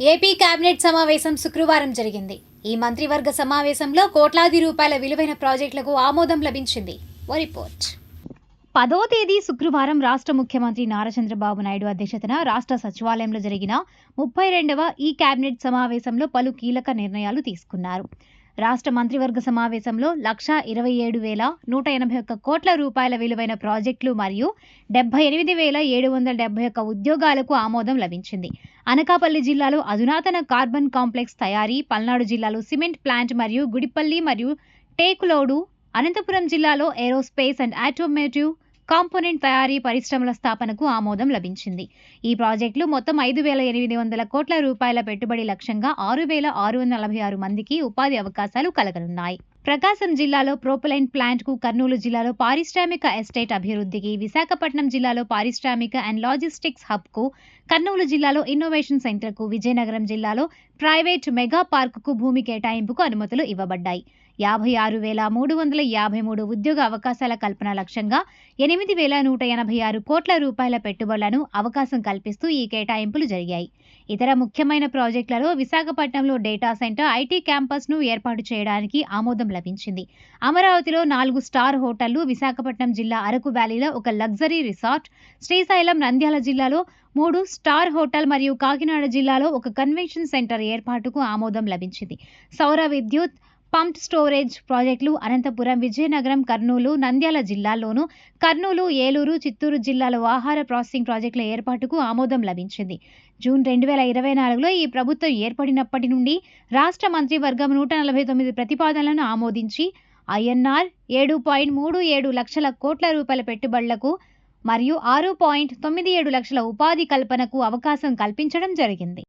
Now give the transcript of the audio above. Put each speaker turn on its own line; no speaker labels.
AP cabinet సమావేశం శుక్రవారం జరిగింది. ఈ మంత్రివర్గ సమావేశంలో కోట్లాది రూపాయల విలువైన ప్రాజెక్టులకు ఆమోదం లభించింది. ఓ రిపోర్ట్. పదో తేదీ శుక్రవారం రాష్ట్ర ముఖ్యమంత్రి నారా చంద్రబాబు నాయుడు అధ్యక్షతన రాష్ట్ర సచివాలయంలో జరిగిన ముప్పై రెండవ ఈ కేబినెట్ సమావేశంలో పలు కీలక నిర్ణయాలు తీసుకున్నారు. రాష్ట్ర మంత్రివర్గ సమావేశంలో లక్షా ఇరవై ఏడు వేల నూట ఎనభై ఒక్క కోట్ల రూపాయల విలువైన ప్రాజెక్టులు మరియు డెబ్బై ఎనిమిది వేల ఏడు వందల డెబ్బై ఒక్క ఉద్యోగాలకు ఆమోదం లభించింది. అనకాపల్లి జిల్లాలో అధునాతన కార్బన్ కాంప్లెక్స్ తయారీ పల్నాడు జిల్లాలో సిమెంట్ ప్లాంట్ మరియు గుడిపల్లి మరియు టేకులోడు అనంతపురం జిల్లాలో ఏరోస్పేస్ అండ్ ఆటోమేటివ్ కాంపోనెంట్ తయారీ పరిశ్రమల స్థాపనకు ఆమోదం లభించింది. ఈ ప్రాజెక్టులు మొత్తం ఐదు వేల ఎనిమిది వందల కోట్ల రూపాయల పెట్టుబడి లక్ష్యంగా ఆరు వేల ఆరు వందల నలభై ఆరు మందికి ఉపాధి అవకాశాలు కలగనున్నాయి. ప్రకాశం జిల్లాలో ప్రోపలైన్ ప్లాంట్కు కర్నూలు జిల్లాలో పారిశ్రామిక ఎస్టేట్ అభివృద్ధికి విశాఖపట్నం జిల్లాలో పారిశ్రామిక అండ్ లాజిస్టిక్స్ హబ్కు కర్నూలు జిల్లాలో ఇన్నోవేషన్ సెంటర్కు విజయనగరం జిల్లాలో ప్రైవేట్ మెగా పార్క్కు భూమి కేటాయింపుకు అనుమతులు ఇవ్వబడ్డాయి. యాభై ఆరు వేల మూడు వందల యాభై మూడు ఉద్యోగ అవకాశాల కల్పన లక్ష్యంగా ఎనిమిది వేల నూట ఎనభై ఆరు కోట్ల రూపాయల పెట్టుబడులను అవకాశం కల్పిస్తూ ఈ కేటాయింపులు జరిగాయి. ఇతర ముఖ్యమైన ప్రాజెక్టులలో విశాఖపట్నంలో డేటా సెంటర్ ఐటీ క్యాంపస్ను ఏర్పాటు చేయడానికి ఆమోదం లభించింది. అమరావతిలో నాలుగు స్టార్ హోటళ్ళు విశాఖపట్నం జిల్లా అరకు వ్యాలీలో ఒక లగ్జరీ రిసార్ట్ శ్రీశైలం నంద్యాల జిల్లాలో మూడు స్టార్ హోటల్ మరియు కాకినాడ జిల్లాలో ఒక కన్వెన్షన్ సెంటర్ ఏర్పాటుకు ఆమోదం లభించింది. సౌర విద్యుత్ పంప్ స్టోరేజ్ ప్రాజెక్టులు అనంతపురం విజయనగరం కర్నూలు నంద్యాల జిల్లాల్లోనూ కర్నూలు ఏలూరు చిత్తూరు జిల్లాలో ఆహార ప్రాసెసింగ్ ప్రాజెక్టుల ఏర్పాటుకు ఆమోదం లభించింది. జూన్ రెండు వేల ఇరవై నాలుగులో ఈ ప్రభుత్వం ఏర్పడినప్పటి నుండి రాష్ట్ర మంత్రివర్గం నూట నలభై తొమ్మిది ప్రతిపాదనలను ఆమోదించి ఐఎన్ఆర్ ఏడు పాయింట్ మూడు ఏడు లక్షల కోట్ల రూపాయల పెట్టుబడులకు మరియు ఆరు పాయింట్ తొమ్మిది ఏడు లక్షల ఉపాధి కల్పనకు అవకాశం కల్పించడం జరిగింది.